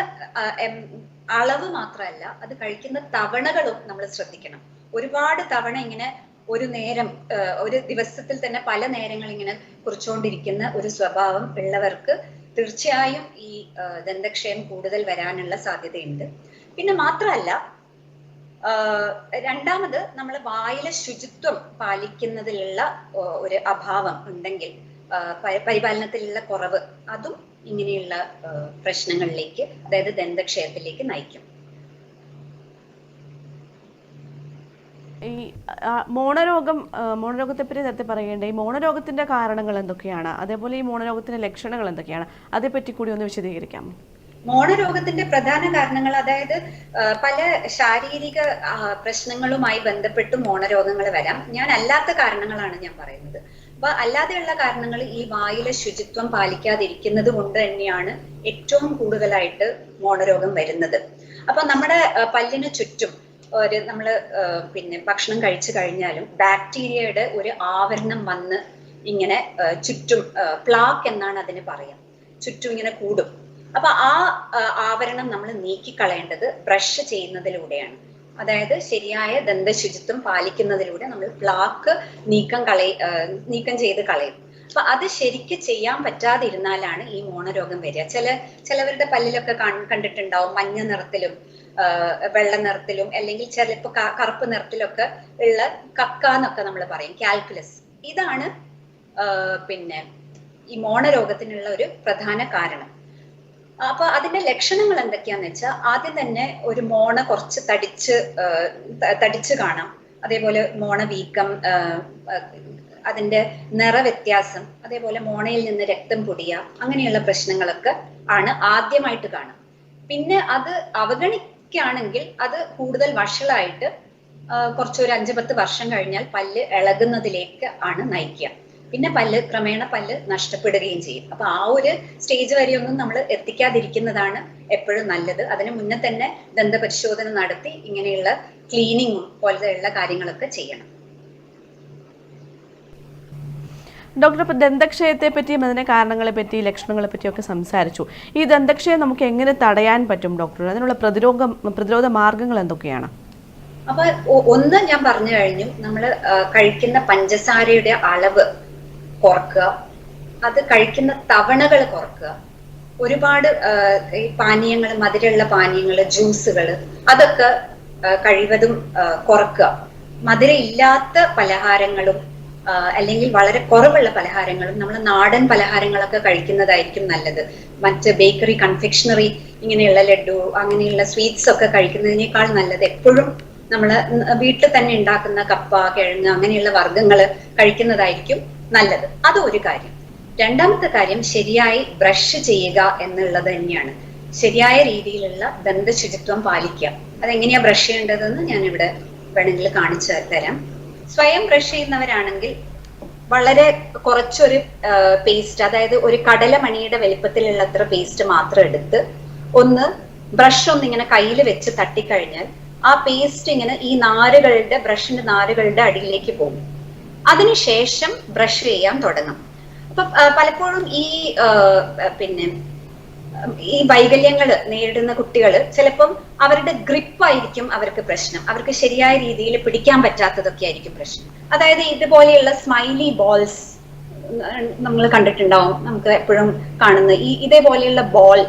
അളവ് മാത്രമല്ല അത് കഴിക്കുന്ന തവണകളും നമ്മൾ ശ്രദ്ധിക്കണം. ഒരുപാട് തവണ ഇങ്ങനെ ഒരു നേരം ഒരു ദിവസത്തിൽ തന്നെ പല നേരങ്ങൾ ഇങ്ങനെ കുറിച്ചുകൊണ്ടിരിക്കുന്ന ഒരു സ്വഭാവം ഉള്ളവർക്ക് തീർച്ചയായും ഈ ദന്തക്ഷയം കൂടുതൽ വരാനുള്ള സാധ്യതയുണ്ട്. പിന്നെ മാത്രമല്ല രണ്ടാമത് നമ്മൾ വായിലെ ശുചിത്വം പാലിക്കുന്നതിലുള്ള ഒരു അഭാവം ഉണ്ടെങ്കിൽ പരിപാലനത്തിലുള്ള കുറവ് അതും ഇങ്ങനെയുള്ള പ്രശ്നങ്ങളിലേക്ക് അതായത് ദന്തക്ഷയത്തിലേക്ക് നയിക്കും. ഈ മോണരോഗം മോണരോഗത്തെ പറ്റി നേരത്തെ പറയേണ്ട ഈ മോണരോഗത്തിന്റെ കാരണങ്ങൾ എന്തൊക്കെയാണ്? അതേപോലെ ഈ മോണരോഗത്തിന്റെ ലക്ഷണങ്ങൾ എന്തൊക്കെയാണ്? അതേപ്പറ്റി കൂടി ഒന്ന് വിശദീകരിക്കാമോ മോണരോഗത്തിന്റെ പ്രധാന കാരണങ്ങൾ അതായത് പല ശാരീരിക പ്രശ്നങ്ങളുമായി ബന്ധപ്പെട്ട് മോണരോഗങ്ങൾ വരാം. ഞാൻ അല്ലാത്ത കാരണങ്ങളാണ് ഞാൻ പറയുന്നത്. അപ്പൊ അല്ലാതെയുള്ള കാരണങ്ങൾ ഈ വായിലെ ശുചിത്വം പാലിക്കാതിരിക്കുന്നത് കൊണ്ട് തന്നെയാണ് ഏറ്റവും കൂടുതലായിട്ട് മോണരോഗം വരുന്നത്. അപ്പൊ നമ്മുടെ പല്ലിന് ചുറ്റും ഒരു നമ്മൾ പിന്നെ ഭക്ഷണം കഴിച്ചു കഴിഞ്ഞാലും ബാക്ടീരിയയുടെ ഒരു ആവരണം വന്ന് ഇങ്ങനെ ചുറ്റും പ്ലാക്ക് എന്നാണ് അതിന് പറയാം. ചുറ്റും ഇങ്ങനെ കൂടും. അപ്പൊ ആ, ആവരണം നമ്മൾ നീക്കിക്കളയേണ്ടത് ബ്രഷ് ചെയ്യുന്നതിലൂടെയാണ്. അതായത് ശരിയായ ദന്തശുചിത്വം പാലിക്കുന്നതിലൂടെ നമ്മൾ പ്ലാക്ക് നീക്കം കളയ നീക്കം ചെയ്ത് കളയും. അപ്പൊ അത് ശരിക്ക് ചെയ്യാൻ പറ്റാതിരുന്നാലാണ് ഈ മോണരോഗം വരിക. ചില ചിലവരുടെ പല്ലിലൊക്കെ കണ്ടിട്ടുണ്ടാവും മഞ്ഞ നിറത്തിലും വെള്ള നിറത്തിലും അല്ലെങ്കിൽ ചിലപ്പോ ക- കറുപ്പ് നിറത്തിലൊക്കെ ഉള്ള കക്ക എന്നൊക്കെ നമ്മൾ പറയും കാൽക്കുലസ് ഇതാണ് പിന്നെ ഈ മോണരോഗത്തിനുള്ള ഒരു പ്രധാന കാരണം. അപ്പൊ അതിന്റെ ലക്ഷണങ്ങൾ എന്തൊക്കെയാന്ന് വെച്ചാൽ ആദ്യം തന്നെ ഒരു മോണ കുറച്ച് തടിച്ച് തടിച്ച് കാണാം. അതേപോലെ മോണ വീക്കം അതിന്റെ നിറവ്യത്യാസം അതേപോലെ മോണയിൽ നിന്ന് രക്തം പൊടിയ അങ്ങനെയുള്ള പ്രശ്നങ്ങളൊക്കെ ആണ് ആദ്യമായിട്ട് കാണാം പിന്നെ അത് അവഗണിക്കുകയാണെങ്കിൽ അത് കൂടുതൽ വഷളായിട്ട് കുറച്ചൊരു അഞ്ചു പത്ത് വർഷം കഴിഞ്ഞാൽ പല്ല് ഇളകുന്നതിലേക്ക് ആണ് നയിക്കുക. പിന്നെ പല്ല് ക്രമേണ പല്ല് നഷ്ടപ്പെടുകയും ചെയ്യും. അപ്പൊ ആ ഒരു സ്റ്റേജ് വരെയൊന്നും നമ്മൾ എത്തിക്കാതിരിക്കുന്നതാണ് എപ്പോഴും നല്ലത്. അതിന് മുന്നേ തന്നെ ദന്തപരിശോധന നടത്തി ഇങ്ങനെയുള്ള ക്ലീനിങ്ങും പോലെയുള്ള കാര്യങ്ങളൊക്കെ ചെയ്യണം. ഡോക്ടർ ഇപ്പോൾ ദന്തക്ഷയത്തെ പറ്റിയും അതിന്റെ കാരണങ്ങളെ പറ്റി ലക്ഷണങ്ങളെ പറ്റിയൊക്കെ സംസാരിച്ചു. ഈ ദന്തക്ഷയം നമുക്ക് എങ്ങനെ തടയാൻ പറ്റും ഡോക്ടർ അതിനുള്ള പ്രതിരോധ പ്രതിരോധ മാർഗങ്ങൾ എന്തൊക്കെയാണ്? അപ്പൊ ഒന്ന് ഞാൻ പറഞ്ഞു കഴിഞ്ഞു. നമ്മൾ കഴിക്കുന്ന പഞ്ചസാരയുടെ അളവ് കുറക്കുക. അത് കഴിക്കുന്ന തവണകൾ കുറക്കുക. ഒരുപാട് ഈ പാനീയങ്ങൾ മധുരമുള്ള പാനീയങ്ങൾ ജ്യൂസുകൾ അതൊക്കെ കഴിവതും കുറക്കുക. മധുര ഇല്ലാത്ത പലഹാരങ്ങളും അല്ലെങ്കിൽ വളരെ കുറവുള്ള പലഹാരങ്ങളും നമ്മൾ നാടൻ പലഹാരങ്ങളൊക്കെ കഴിക്കുന്നതായിരിക്കും നല്ലത്. മറ്റ് ബേക്കറി കൺഫെക്ഷണറി ഇങ്ങനെയുള്ള ലഡു അങ്ങനെയുള്ള സ്വീറ്റ്സ് ഒക്കെ കഴിക്കുന്നതിനേക്കാൾ നല്ലത് എപ്പോഴും നമ്മൾ വീട്ടിൽ തന്നെ ഉണ്ടാക്കുന്ന കപ്പ കിഴങ്ങ് അങ്ങനെയുള്ള വർഗങ്ങൾ കഴിക്കുന്നതായിരിക്കും നല്ലത്. അത് ഒരു കാര്യം. രണ്ടാമത്തെ കാര്യം ശരിയായി ബ്രഷ് ചെയ്യുക എന്നുള്ളത് തന്നെയാണ്. ശരിയായ രീതിയിലുള്ള ദന്തശുചിത്വം പാലിക്കുക. അതെങ്ങനെയാ ബ്രഷ് ചെയ്യേണ്ടതെന്ന് ഞാൻ ഇവിടെ വേണമെങ്കിൽ കാണിച്ചു തരാം. സ്വയം ബ്രഷ് ചെയ്യുന്നവരാണെങ്കിൽ വളരെ കുറച്ചൊരു പേസ്റ്റ് അതായത് ഒരു കടലമണിയുടെ വലിപ്പത്തിലുള്ള അത്ര പേസ്റ്റ് മാത്രം എടുത്ത് ഒന്ന് ബ്രഷ് ഒന്ന് ഇങ്ങനെ കയ്യിൽ വെച്ച് തട്ടിക്കഴിഞ്ഞാൽ ആ പേസ്റ്റ് ഇങ്ങനെ ഈ നാരുകളുടെ ബ്രഷിന്റെ നാരുകളുടെ അടിയിലേക്ക് പോകും. അതിനുശേഷം ബ്രഷ് ചെയ്യാൻ തുടങ്ങും. അപ്പൊ പലപ്പോഴും ഈ പിന്നെ ഈ വൈകല്യങ്ങൾ നേരിടുന്ന കുട്ടികൾ ചിലപ്പം അവരുടെ ഗ്രിപ്പ് ആയിരിക്കും അവർക്ക് പ്രശ്നം. അവർക്ക് ശരിയായ രീതിയിൽ പിടിക്കാൻ പറ്റാത്തതൊക്കെ ആയിരിക്കും പ്രശ്നം. അതായത് ഇതുപോലെയുള്ള സ്മൈലി ബോൾസ് നമ്മൾ കണ്ടിട്ടുണ്ടാവും. നമുക്ക് എപ്പോഴും കാണുന്ന ഈ ഇതേപോലെയുള്ള ബോൾ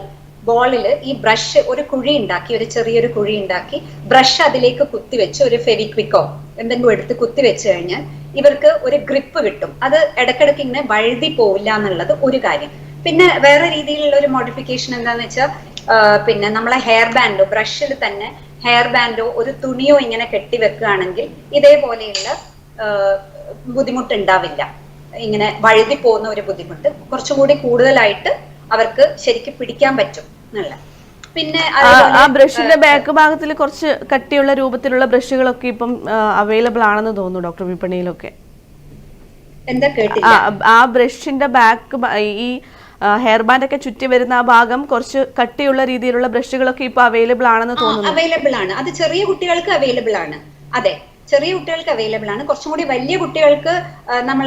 ബോളിൽ ഈ ബ്രഷ് ഒരു കുഴി ഉണ്ടാക്കി ഒരു ചെറിയൊരു കുഴി ഉണ്ടാക്കി ബ്രഷ് അതിലേക്ക് കുത്തിവെച്ച് ഒരു ഫെവിക്വിക്കോ എന്തെങ്കിലും എടുത്ത് കുത്തിവെച്ച് കഴിഞ്ഞാൽ ഇവർക്ക് ഒരു ഗ്രിപ്പ് കിട്ടും. അത് ഇടക്കിടക്ക് ഇങ്ങനെ വഴുതി പോവില്ല എന്നുള്ളത് ഒരു കാര്യം. പിന്നെ വേറെ രീതിയിലുള്ള ഒരു മോഡിഫിക്കേഷൻ എന്താന്ന് വെച്ചാൽ പിന്നെ നമ്മളെ ഹെയർ ബാൻഡോ ബ്രഷിൽ തന്നെ ഹെയർ ബാൻഡോ ഒരു തുണിയോ ഇങ്ങനെ കെട്ടി വെക്കുകയാണെങ്കിൽ ഇതേപോലെയുള്ള ബുദ്ധിമുട്ടുണ്ടാവില്ല. ഇങ്ങനെ വഴുതി പോകുന്ന ഒരു ബുദ്ധിമുട്ട് കുറച്ചും കൂടി കൂടുതലായിട്ട് അവർക്ക് ശരിക്കും പിടിക്കാൻ പറ്റും. എന്നുള്ള പിന്നെ ആ- ബ്രഷിന്റെ ബാക്ക് ഭാഗത്തിൽ കുറച്ച് കട്ടിയുള്ള രൂപത്തിലുള്ള ബ്രഷുകളൊക്കെ ഇപ്പം അവൈലബിൾ ആണെന്ന് തോന്നുന്നു ഡോക്ടർ വിപണിയിലൊക്കെ. ആ ബ്രഷിന്റെ ബാക്ക് ഈ ഹെയർ ബാൻഡ് ഒക്കെ ചുറ്റി വരുന്ന ആ ഭാഗം കുറച്ച് കട്ടിയുള്ള രീതിയിലുള്ള ബ്രഷുകളൊക്കെ ഇപ്പൊ അവൈലബിൾ ആണെന്ന് തോന്നുന്നു. അവൈലബിൾ ആണ്. അത് ചെറിയ കുട്ടികൾക്ക് അവൈലബിൾ ആണ്. അതെ ചെറിയ കുട്ടികൾക്ക് അവൈലബിൾ ആണ്. കുറച്ചും കൂടി വലിയ കുട്ടികൾക്ക് നമ്മൾ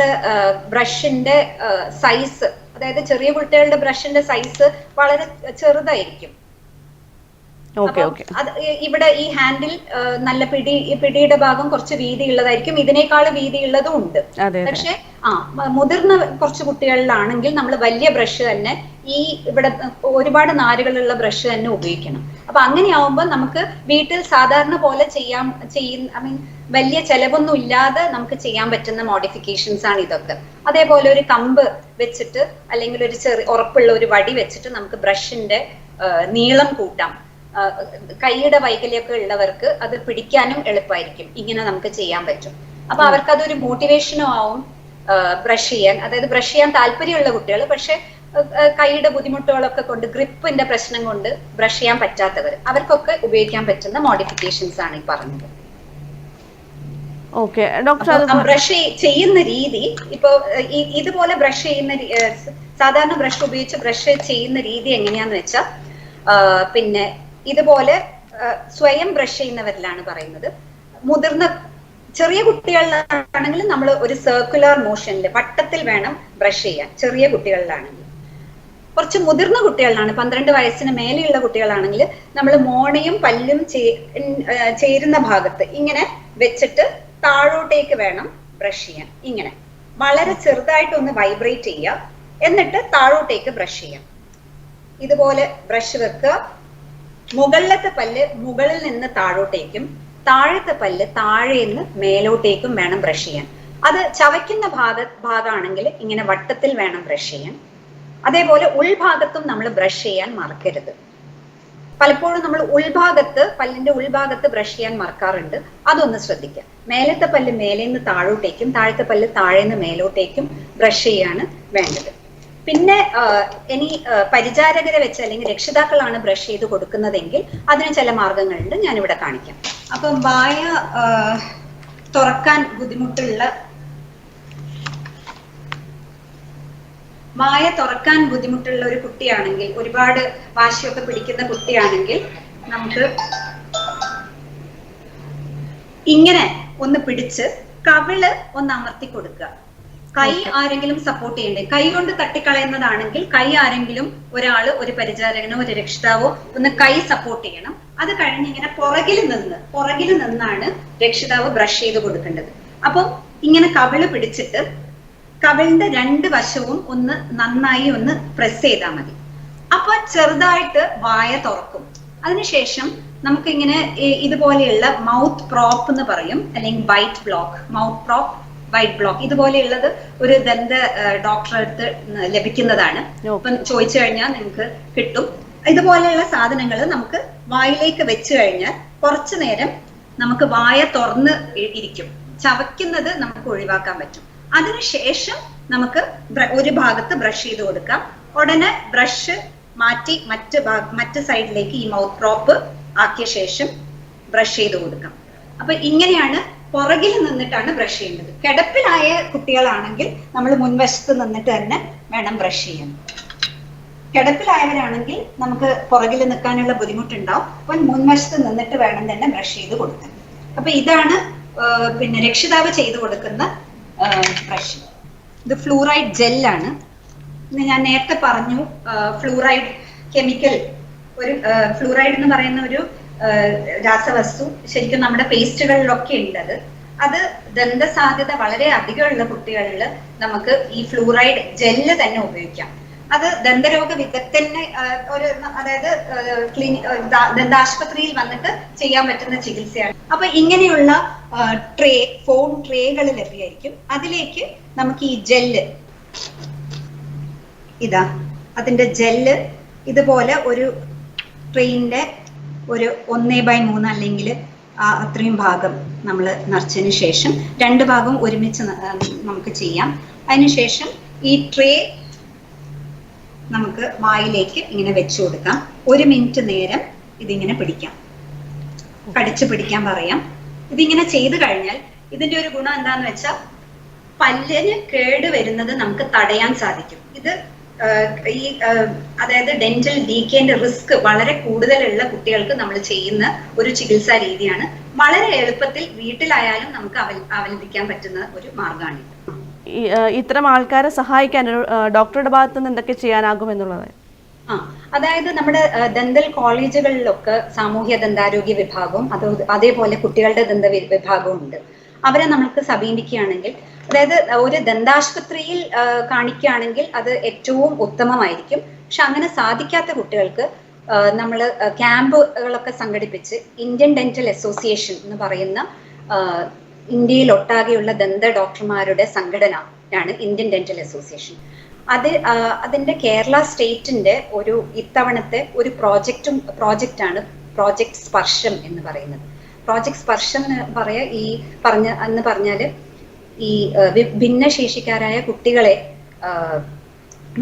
ബ്രഷിന്റെ സൈസ് അതായത് ചെറിയ കുട്ടികളുടെ ബ്രഷിന്റെ സൈസ് വളരെ ചെറുതായിരിക്കും. അത് ഇവിടെ ഈ ഹാൻഡിൽ നല്ല പിടി പിടിയുടെ ഭാഗം കുറച്ച് വീതിയുള്ളതായിരിക്കും. ഇതിനേക്കാൾ വീതിയുള്ളതും ഉണ്ട്. പക്ഷെ ആ മുതിർന്ന കുറച്ച് കുട്ടികളിലാണെങ്കിൽ നമ്മൾ വലിയ ബ്രഷ് തന്നെ ഈ ഇവിടെ ഒരുപാട് നാരുകളുള്ള ബ്രഷ് തന്നെ ഉപയോഗിക്കണം. അപ്പൊ അങ്ങനെയാവുമ്പോൾ നമുക്ക് വീട്ടിൽ സാധാരണ പോലെ ചെയ്യാം ചെയ്യുന്ന ഐ മീൻ വലിയ ചെലവൊന്നും ഇല്ലാതെ നമുക്ക് ചെയ്യാൻ പറ്റുന്ന മോഡിഫിക്കേഷൻസ് ആണ് ഇതൊക്കെ. അതേപോലെ ഒരു കമ്പ് വെച്ചിട്ട് അല്ലെങ്കിൽ ഒരു ചെറിയ ഉറപ്പുള്ള ഒരു വടി വെച്ചിട്ട് നമുക്ക് ബ്രഷിന്റെ നീളം കൂട്ടാം. കൈയുടെ വൈകല്യമൊക്കെ ഉള്ളവർക്ക് അത് പിടിക്കാനും എളുപ്പമായിരിക്കും. ഇങ്ങനെ നമുക്ക് ചെയ്യാൻ പറ്റും. അപ്പൊ അവർക്ക് അതൊരു മോട്ടിവേഷനും ആവും ബ്രഷ് ചെയ്യാൻ. അതായത് ബ്രഷ് ചെയ്യാൻ താല്പര്യമുള്ള കുട്ടികൾ പക്ഷെ കൈയുടെ ബുദ്ധിമുട്ടുകളൊക്കെ കൊണ്ട് ഗ്രിപ്പിന്റെ പ്രശ്നം കൊണ്ട് ബ്രഷ് ചെയ്യാൻ പറ്റാത്തവർ അവർക്കൊക്കെ ഉപയോഗിക്കാൻ പറ്റുന്ന മോഡിഫിക്കേഷൻസ് ആണ് ഈ പറഞ്ഞത്. ഓക്കെ ഡോക്ടർ ബ്രഷ് ചെയ്യുന്ന രീതി ഇപ്പോ ഇതുപോലെ ബ്രഷ് ചെയ്യുന്ന സാധാരണ ബ്രഷ് ഉപയോഗിച്ച് ബ്രഷ് ചെയ്യുന്ന രീതി എങ്ങനെയാന്ന് വെച്ചാ പിന്നെ ഇതുപോലെ സ്വയം ബ്രഷ് ചെയ്യുന്നവരിലാണ് പറയുന്നത്. മുതിർന്ന ചെറിയ കുട്ടികളിലാണെങ്കിൽ നമ്മൾ ഒരു സർക്കുലർ മോഷനിൽ വട്ടത്തിൽ വേണം ബ്രഷ് ചെയ്യാൻ ചെറിയ കുട്ടികളിലാണെങ്കിൽ കുറച്ച് മുതിർന്ന കുട്ടികളിലാണ് പന്ത്രണ്ട് വയസ്സിന് മേലെയുള്ള കുട്ടികളാണെങ്കിൽ നമ്മൾ മോണയും പല്ലും ചേരുന്ന ഭാഗത്ത് ഇങ്ങനെ വെച്ചിട്ട് താഴോട്ടേക്ക് വേണം ബ്രഷ് ചെയ്യാൻ. ഇങ്ങനെ. വളരെ ചെറുതായിട്ട് ഒന്ന് വൈബ്രേറ്റ് ചെയ്യുക. എന്നിട്ട് താഴോട്ടേക്ക് ബ്രഷ് ചെയ്യാം ഇതുപോലെ ബ്രഷ് വെക്കുക. മുകളിലത്തെ പല്ല് മുകളിൽ നിന്ന് താഴോട്ടേക്കും. താഴത്തെ പല്ല് താഴെ നിന്ന് മേലോട്ടേക്കും വേണം ബ്രഷ് ചെയ്യാൻ. അത് ചവയ്ക്കുന്ന ഭാഗ ഭാഗമാണെങ്കിൽ ഇങ്ങനെ വട്ടത്തിൽ വേണം ബ്രഷ് ചെയ്യാൻ. അതേപോലെ ഉൾഭാഗത്തും നമ്മൾ ബ്രഷ് ചെയ്യാൻ മറക്കരുത്. പലപ്പോഴും നമ്മൾ ഉൾഭാഗത്ത് പല്ലിന്റെ ഉൾഭാഗത്ത് ബ്രഷ് ചെയ്യാൻ മറക്കാറുണ്ട്. അതൊന്ന് ശ്രദ്ധിക്കുക. മേലത്തെ പല്ല് മേലേന്ന് താഴോട്ടേക്കും താഴത്തെ പല്ല് താഴേന്ന് മേലോട്ടേക്കും ബ്രഷ് ചെയ്യാണ് വേണ്ടത്. പിന്നെ ഇനി പരിചാരകരെ വെച്ച് അല്ലെങ്കിൽ രക്ഷിതാക്കളാണ് ബ്രഷ് ചെയ്ത് കൊടുക്കുന്നതെങ്കിൽ അതിന് ചില മാർഗങ്ങളുണ്ട്. ഞാനിവിടെ കാണിക്കാം. അപ്പം വായ തുറക്കാൻ ബുദ്ധിമുട്ടുള്ള വായ തുറക്കാൻ ബുദ്ധിമുട്ടുള്ള ഒരു കുട്ടിയാണെങ്കിൽ ഒരുപാട് വാശിയൊക്കെ പിടിക്കുന്ന കുട്ടിയാണെങ്കിൽ നമുക്ക് ഇങ്ങനെ ഒന്ന് പിടിച്ച് കവിൾ ഒന്ന് അമർത്തി കൊടുക്കുക. കൈ ആരെങ്കിലും സപ്പോർട്ട് ചെയ്യണ്ടേ? കൈ കൊണ്ട് തട്ടിക്കളയുന്നതാണെങ്കിൽ കൈ ആരെങ്കിലും ഒരാൾ ഒരു പരിചാരകനോ ഒരു രക്ഷിതാവോ ഒന്ന് കൈ സപ്പോർട്ട് ചെയ്യണം. അത് കഴിഞ്ഞ് ഇങ്ങനെ പുറകിൽ നിന്ന് പുറകിൽ നിന്നാണ് രക്ഷിതാവ് ബ്രഷ് ചെയ്ത് കൊടുക്കേണ്ടത്. അപ്പം ഇങ്ങനെ കവിൾ പിടിച്ചിട്ട് കവിളിന്റെ രണ്ട് വശവും ഒന്ന് നന്നായി ഒന്ന് പ്രസ് ചെയ്താൽ മതി. അപ്പൊ ചെറുതായിട്ട് വായ തുറക്കും. അതിനുശേഷം നമുക്കിങ്ങനെ ഇതുപോലെയുള്ള മൗത്ത് പ്രോപ്പ് എന്ന് പറയും. അല്ലെങ്കിൽ bite block mouth prop bite block ഇതുപോലെയുള്ളത് ഒരു ദന്ത ഡോക്ടറെ അടുത്ത് ലഭിക്കുന്നതാണ്. ഇപ്പം ചോദിച്ചു കഴിഞ്ഞാൽ നിങ്ങൾക്ക് കിട്ടും. ഇതുപോലെയുള്ള സാധനങ്ങൾ നമുക്ക് വായിലേക്ക് വെച്ച് കഴിഞ്ഞാൽ കുറച്ചു നേരം നമുക്ക് വായ തുറന്ന് ഇരിക്കും. ചവയ്ക്കുന്നത് നമുക്ക് ഒഴിവാക്കാൻ പറ്റും. അതിനുശേഷം നമുക്ക് ഒരു ഭാഗത്ത് ബ്രഷ് ചെയ്ത് കൊടുക്കാം. ഉടനെ ബ്രഷ് മാറ്റി മറ്റ് മറ്റ് സൈഡിലേക്ക് ഈ മൗത്ത് ക്രോപ്പ് ആക്കിയ ശേഷം ബ്രഷ് ചെയ്ത് കൊടുക്കാം. അപ്പൊ ഇങ്ങനെയാണ് പുറകിൽ നിന്നിട്ടാണ് ബ്രഷ് ചെയ്യേണ്ടത്. കിടപ്പിലായ കുട്ടികളാണെങ്കിൽ നമ്മൾ മുൻവശത്ത് നിന്നിട്ട് തന്നെ വേണം ബ്രഷ് ചെയ്യാൻ. കിടപ്പിലായവരാണെങ്കിൽ നമുക്ക് പുറകിൽ നിൽക്കാനുള്ള ബുദ്ധിമുട്ടുണ്ടാവും. അപ്പോൾ മുൻവശത്ത് നിന്നിട്ട് വേണം തന്നെ ബ്രഷ് ചെയ്ത് കൊടുക്കാൻ. അപ്പൊ ഇതാണ് പിന്നെ രക്ഷിതാവ് ചെയ്തു കൊടുക്കുന്ന ബ്രഷ് ഇത് ഫ്ലൂറൈഡ് ജെല്ലാണ്. ഇന്ന് ഞാൻ നേരത്തെ പറഞ്ഞു ഫ്ലൂറൈഡ് കെമിക്കൽ ഒരു ഫ്ലൂറൈഡ് എന്ന് പറയുന്ന ഒരു രാസവസ്തു ശരിക്കും നമ്മുടെ പേസ്റ്റുകളിലൊക്കെ ഉണ്ട് അത് അത് ദന്ത സാധ്യത വളരെ അധികമുള്ള കുട്ടികളിൽ നമുക്ക് ഈ ഫ്ലൂറൈഡ് ജെല്ല് തന്നെ ഉപയോഗിക്കാം. അത് ദന്തരോഗ വിദഗ്ധന് ഒരു അതായത് ക്ലിനി ദന്താശുപത്രിയിൽ വന്നിട്ട് ചെയ്യാൻ പറ്റുന്ന ചികിത്സയാണ്. അപ്പൊ ഇങ്ങനെയുള്ള ട്രേ ഫോം ട്രേകൾ ലഭ്യമായിരിക്കും. അതിലേക്ക് നമുക്ക് ഈ ജെല്ല് ഇതാ അതിന്റെ ജെല്ല് ഇതുപോലെ ഒരു ട്രെയിനിന്റെ ഒരു ഒന്നേ ബൈ മൂന്ന് അല്ലെങ്കിൽ അത്രയും ഭാഗം നമ്മൾ നിറച്ചതിന് ശേഷം രണ്ട് ഭാഗം ഒരുമിച്ച് നമുക്ക് ചെയ്യാം. അതിനുശേഷം ഈ ട്രേ നമുക്ക് വായിലേക്ക് ഇങ്ങനെ വെച്ചു കൊടുക്കാം. ഒരു മിനിറ്റ് നേരം ഇതിങ്ങനെ പിടിക്കാം. കടിച്ചു പിടിക്കാൻ പറയാം. ഇതിങ്ങനെ ചെയ്തു കഴിഞ്ഞാൽ ഇതിന്റെ ഒരു ഗുണം എന്താന്ന് വെച്ചാൽ പല്ലിന് കേട് വരുന്നത് നമുക്ക് തടയാൻ സാധിക്കും. ഇത് ഈ അതായത് ഡെന്റൽ ഡീക്കേന്റെ റിസ്ക് വളരെ കൂടുതലുള്ള കുട്ടികൾക്ക് നമ്മൾ ചെയ്യുന്ന ഒരു ചികിത്സാ രീതിയാണ്. വളരെ എളുപ്പത്തിൽ വീട്ടിലായാലും നമുക്ക് അവൽ അവലംബിക്കാൻ പറ്റുന്ന ഒരു മാർഗമാണ് ഈ, ആ, ഇത്തരം ആൾക്കാരെ സഹായിക്കാൻ ഒരു ഡോക്ടറുടെ ഭാഗത്ത് നിന്ന് എന്തൊക്കെ ചെയ്യാനാകും എന്നുള്ളത്? ആ അതായത് നമ്മുടെ ദന്തൽ കോളേജുകളിലൊക്കെ സാമൂഹ്യ ദന്താരോഗ്യ വിഭാഗവും അത് അതേപോലെ കുട്ടികളുടെ ദന്ത വിഭാഗവും ഉണ്ട്. അവരെ നമ്മൾക്ക് സമീപിക്കുകയാണെങ്കിൽ അതായത് ഒരു ദന്താശുപത്രിയിൽ കാണിക്കുകയാണെങ്കിൽ അത് ഏറ്റവും ഉത്തമമായിരിക്കും. പക്ഷെ അങ്ങനെ സാധിക്കാത്ത കുട്ടികൾക്ക് നമ്മൾ ക്യാമ്പുകളൊക്കെ സംഘടിപ്പിച്ച് ഇന്ത്യൻ ഡെന്റൽ അസോസിയേഷൻ എന്ന് പറയുന്ന ഇന്ത്യയിൽ ഒട്ടാകെയുള്ള ദന്ത ഡോക്ടർമാരുടെ സംഘടനയാണ് ഇന്ത്യൻ ഡെന്റൽ അസോസിയേഷൻ. അത് അതിന്റെ കേരള സ്റ്റേറ്റിന്റെ ഒരു ഇത്തവണത്തെ ഒരു പ്രോജക്റ്റും പ്രോജക്റ്റ് ആണ് പ്രോജക്ട് സ്പർശം എന്ന് പറയുന്നത്. പ്രോജക്ട് സ്പർശം എന്ന് പറയാ ഈ പറഞ്ഞ എന്ന് പറഞ്ഞാൽ ഈ ഭിന്നശേഷിക്കാരായ കുട്ടികളെ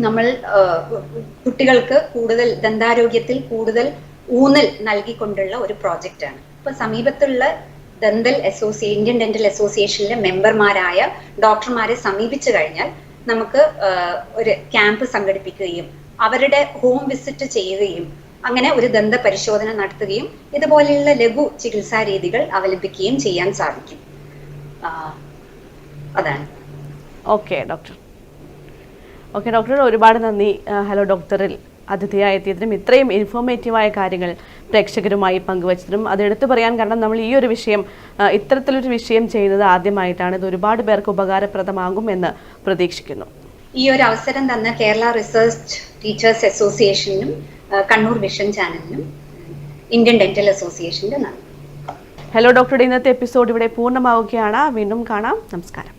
നമ്മൾ കുട്ടികൾക്ക് കൂടുതൽ ദന്താരോഗ്യത്തിൽ കൂടുതൽ ഊന്നൽ നൽകിക്കൊണ്ടുള്ള ഒരു പ്രോജക്റ്റ് ആണ് ഇപ്പൊ സമീപത്തുള്ള ദന്തൽ അസോസിയേ ഇന്ത്യൻ ഡെന്റൽ അസോസിയേഷനിലെ മെമ്പർമാരായ ഡോക്ടർമാരെ സമീപിച്ചു കഴിഞ്ഞാൽ നമുക്ക് ഒരു ക്യാമ്പ് സംഘടിപ്പിക്കുകയും അവരുടെ ഹോം വിസിറ്റ് ചെയ്യുകയും അങ്ങനെ ഒരു ദന്ത പരിശോധന നടത്തുകയും ഇതുപോലെയുള്ള ലഘു ചികിത്സാ രീതികൾ അവലംബിക്കുകയും ചെയ്യാൻ സാധിക്കും. അതാണ്. ഓക്കെ ഡോക്ടർ ഓക്കെ ഡോക്ടർ ഒരുപാട് നന്ദി. ഹലോ ഡോക്ടറിൽ അതിഥിയായി എത്തിയതിനും ഇത്രയും ഇൻഫോർമേറ്റീവായ കാര്യങ്ങൾ പ്രേക്ഷകരുമായി പങ്കുവച്ചതിനും അത് എടുത്തു പറയാൻ കാരണം നമ്മൾ ഈ ഒരു വിഷയം ഇത്തരത്തിലൊരു വിഷയം ചെയ്യുന്നത് ആദ്യമായിട്ടാണ്. ഇത് ഒരുപാട് പേർക്ക് ഉപകാരപ്രദമാകും എന്ന് പ്രതീക്ഷിക്കുന്നു. ഈ ഒരു അവസരം തന്ന കേരള റിസർച്ച് ടീച്ചേഴ്സ് അസോസിയേഷനും കണ്ണൂർ വിഷൻ ചാനലിനും ഇന്ത്യൻ ഡെന്റൽ അസോസിയേഷന്റെ നന്ദി ഹലോ ഡോക്ടറുടെ ഇന്നത്തെ എപ്പിസോഡ് ഇവിടെ പൂർണമാവുകയാണ്. വീണ്ടും കാണാം. നമസ്കാരം.